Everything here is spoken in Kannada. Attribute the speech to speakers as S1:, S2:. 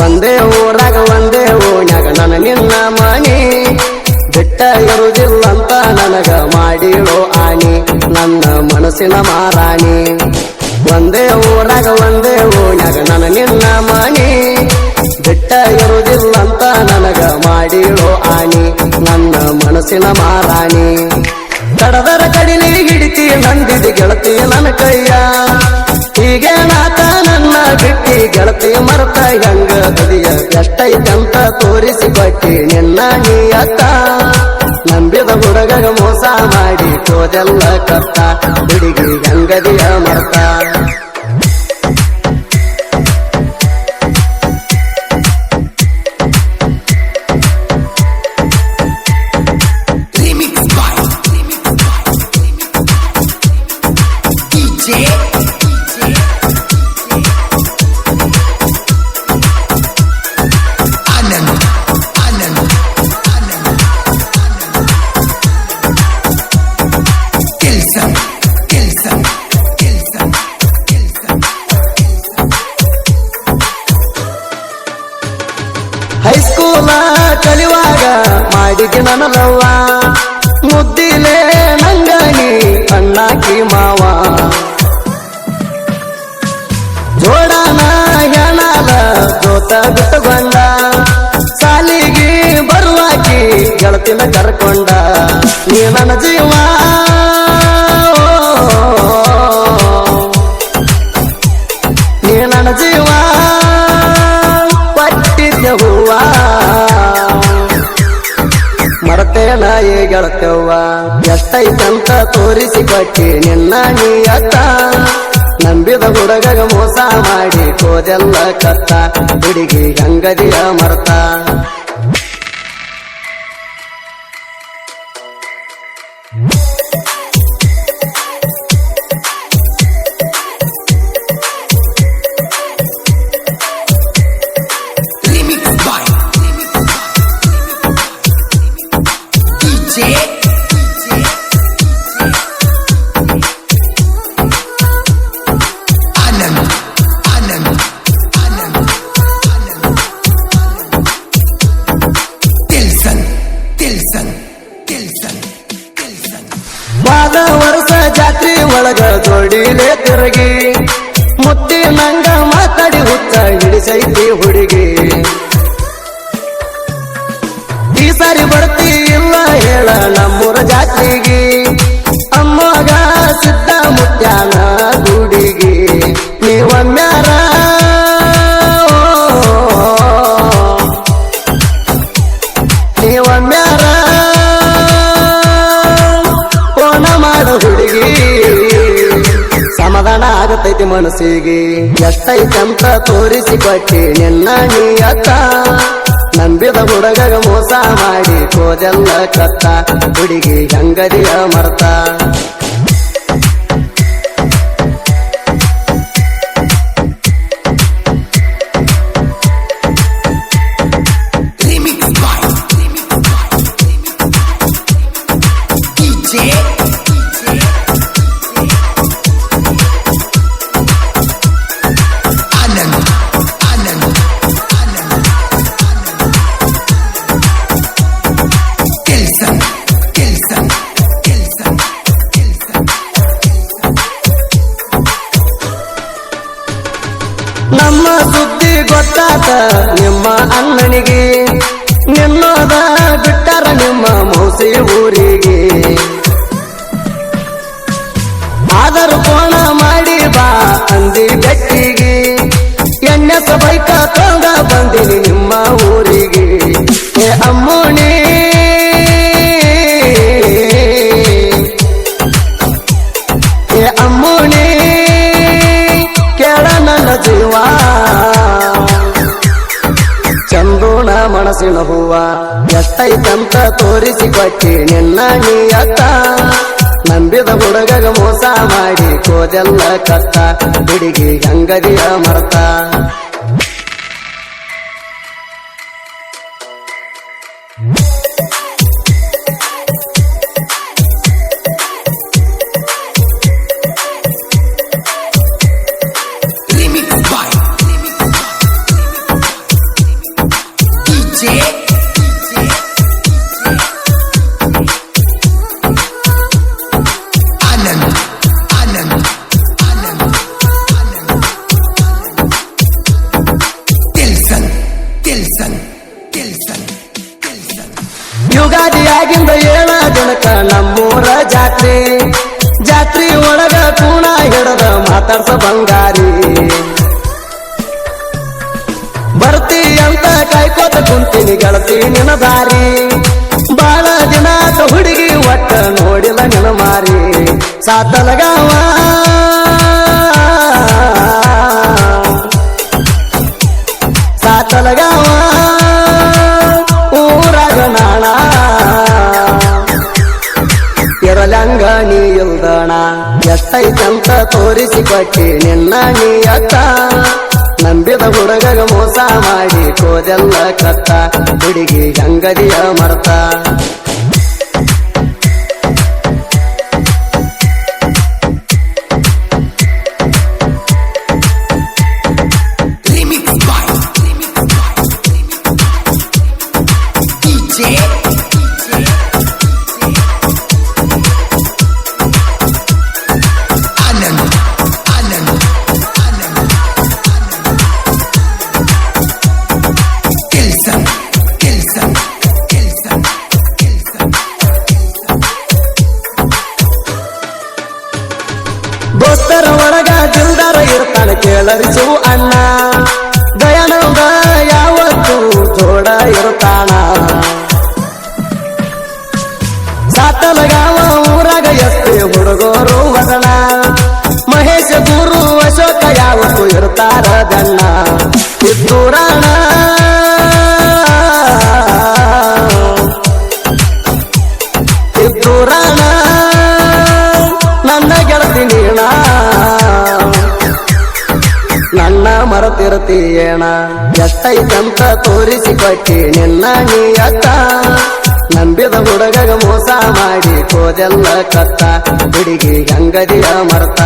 S1: ಒಂದೇ ಊರಾಗ, ಒಂದೇ ಓಣ್ಯಾಗ ನನ್ನ ನಿನ್ನ ಮನಿ. ಬಿಟ್ಟ ಇರುವುದಿಲ್ಲಂತ ನನಗ ಮಾಡಿರೋ ಆನಿ, ನನ್ನ ಮನಸ್ಸಿನ ಮಾರಾಣಿ. ಒಂದೇ ಊರಾಗ, ಒಂದೇ ಓಣ್ಯಾಗ ನನ್ನ ನಿನ್ನ ಮನಿ. ಬಿಟ್ಟ ಇರುವುದಿಲ್ಲಂತ ನನಗ ಮಾಡಿರೋ ಆನಿ, ನನ್ನ ಮನಸ್ಸಿನ ಮಾರಾಣಿ. ಕಡದರ ಕಡಿಲಿ ಹಿಡಿತಿ ನಂದಿದ ಗೆಳತಿ ನನ್ನ ಕೈಯ. ಎಷ್ಟೈತಂತ ತೋರಿಸಿ ಕೊಟ್ಟಿ ನಿನ್ನ ನೀಯತ್ತ ನಂಬಿದ ಹುಡುಗ ಮೋಸ ಮಾಡಿ ತೋದೆಲ್ಲ ಕತ್ತ. ಹುಡುಗಿ ಗಂಗದಿಯ ಮರ್ತ.
S2: Remix
S1: ಮಾಡಿದ ಮುದ್ದಿಲೇ ನಂಗನಿ ಅಣ್ಣಾಕಿ ಮಾವ. ಜೋಡಾನ ಗಣಾಲ ಜೋತ ಬಿಟ್ಟುಕೊಂಡ ಸಾಲಿಗೆ ಬರುವಾಕಿ ಗೆಳತಿನ ಕರ್ಕೊಂಡ. ನೀ ನನ್ನ ಜೀವ ಮರತೇನ ಏ ಗೆಳತವ್ವ ಎಷ್ಟೈತಂತ ತೋರಿಸಿ ಕೊಟ್ಟಿ ನಿನ್ನ ನೀಯತ್ತ. ನಂಬಿದ ಹುಡುಗಗ ಮೋಸ ಮಾಡಿ ಕೋದೆಲ್ಲ ಕತ್ತ. ಹುಡುಗಿ ಗಂಗದಿಯ ಮರ್ತ.
S2: Tilson
S1: ವಾದ ವರ್ಷ ಜಾತ್ರೆ ಒಳಗ ಜೋಡಿಲೆ ತಿರುಗಿ ಮುತ್ತಿ ನಂಗ ಮಾತಾಡಿ ಹುತ್ತ ಹಿಡಿಸೈತಿ ಹುಡುಗಿ ಈ ಸಾರಿ ಬರ್ತಿ ಹೇಳ ನಮ್ಮೂರ ಜಾತ್ರೆಗೆ. ಅಮ್ಮಗ ಸಿದ್ದ ಮುತ್ಯಾನ ಗುಡಿಗೆ. ನೀವಮ್ಯಾರ ನೀವಮ್ಯಾರ ಫೋನ ಮಾಡ ಹುಡುಗಿ. ಸಮಾಧಾನ ಆಗತೈತಿ ಮನಸ್ಸಿಗೆ. ಎಷ್ಟೈತಂತ ತೋರಿಸಿ ಕೊಟ್ಟಿ ನಿನ್ನ ನೀಯತ್ತ ನಂಬಿದ ಹುಡುಗಗ ಮೋಸ ಮಾಡಿ ಕೋದೆಲ್ಲ ಕತ್ತ ಹುಡುಗಿ ಗಂಗದಿಯ ಮರ್ತ. ನಮ್ಮ ಸುದ್ದಿ ಗೊತ್ತಾತ ನಿಮ್ಮ ಅಣ್ಣನಿಗೆ. ನಿನ್ನೋದ ಬಿಟ್ಟರ ನಿಮ್ಮ ಮೌಸಿ ಊರಿಗೆ. ಆದರೂ ಕೋಣ ಮಾಡಿ ಬಾ ಅಂದಿ ಬೆಟ್ಟಿಗೆ. ಎಣ್ಣೆ ಬೈಕ ತೊಂದ ಬಂದಿನಿ ನಿಮ್ಮ ಊರಿಗೆ. ಏ ಅಮ್ಮೋಣಿ. ಏ ಅಮ್ಮೋಣಿ. ಜೀವ ಚಂದೋಣ ಮನಸ್ಸಿನ ಹೂವ, ಎಷ್ಟೈತಂತ ತೋರಿಸಿ ಕೊಟ್ಟಿ ನಿನ್ನ ನೀಯತ್ತ. ನಂಬಿದ ಹುಡುಗಗ ಮೋಸ ಮಾಡಿ ಕೋದೆಲ್ಲ ಕತ್ತ, ಹುಡುಗಿ ಗಂಗದಿಯ ಮರ್ತ. ನಮ್ಮೂರ ಜಾತ್ರೆ. ಜಾತ್ರೆ ಒಳಗ ಕೂಣ ಹಿಡದ ಮಾತಾಡ್ಸ ಬಂಗಾರಿ. ಬರ್ತಿ ಅಂತ ಕಾಯ್ಕೋತ ಕುಂತೀನಿ ಗೆಳತಿ ನಿನ ದಾರಿ. ಬಾಳ ದಿನ ಹುಡುಗಿ ಒಟ್ಟ ನೋಡಿಲ್ಲ ನಿನ ಮಾರಿ. ಸಾತಲಗಾವ ಇರಲಂಗ ನೀ ಇಲ್ದಣ? ಎಷ್ಟೈತಂತ ತೋರಿಸಿ ಕೊಟ್ಟಿ ನಿನ್ನ ನೀ ಅತ್ತ. ನಂಬಿದ ಹುಡುಗ ಮೋಸ ಮಾಡಿ ಕೋದೆಲ್ಲ ಕತ್ತ. ಹುಡುಗಿ ಗಂಗದಿಯ ಮರ್ತ.
S2: Remix
S1: ಕೇಳರಿಸು ಅಣ್ಣ. ದಯಾನಂದ ಯಾವತ್ತು ಜೋಡ ಇರುತ್ತಾಣ. ಸಾತಲಗಾವ ಊರಾಗ ಎಷ್ಟೇ ಹುಡುಗರು ವದನ ಮಹೇಶ ಗುರು ಅಶೋಕ ಯಾವತ್ತು ಇರ್ತಾರ ಗಣ್ಣ. ಕಿತ್ತೂರಾಣ ಮರತಿರ್ತೀಯೇಣ ಎಷ್ಟೈತಂತ ತೋರಿಸಿ ಕೊಟ್ಟಿ ನಿನ್ನ ನೀ ಅತ್ತ ನಂಬಿದ ಹುಡುಗಗ ಮೋಸ ಮಾಡಿ ಕೋದೆಲ್ಲ ಕತ್ತ. ಹುಡುಗಿ ಗಂಗದಿಯ ಮರ್ತ.